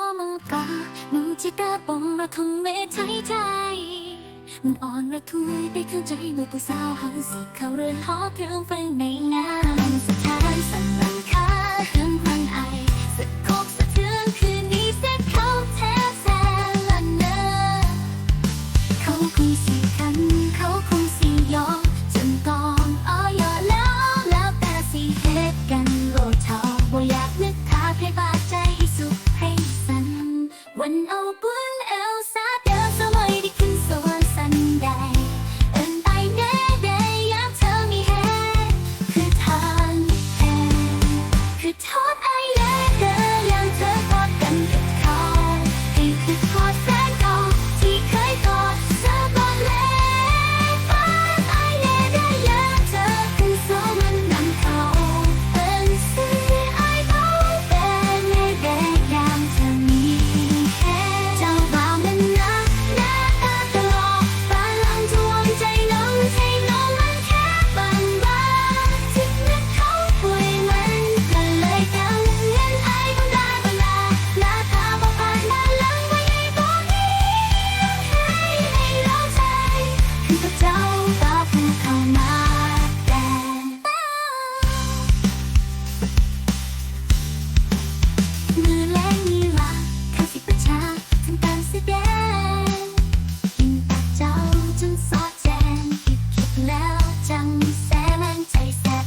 อมังกามึงจะกาปองระทมเวทใจใจมันอ่อนระทุยไปเข้าใจมือผู้สาวหันสีเขาเรือนหอเครื่องไฟในงานสถานสันหลังคาเครื่องควันไอสะกบสะเทือนคืนนี้เสร็จเขาแท้แท้ละเนอเขาคงสิกัน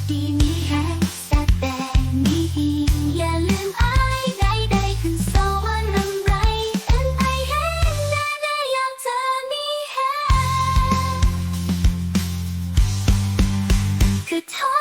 ดีมีแฮงแต่มีอีกอย่าลืมอาได้ได้ขึ้สวรรค์รำไรเอิ้นไอแฮงแน่แน่อยากเมีแฮงคือทอ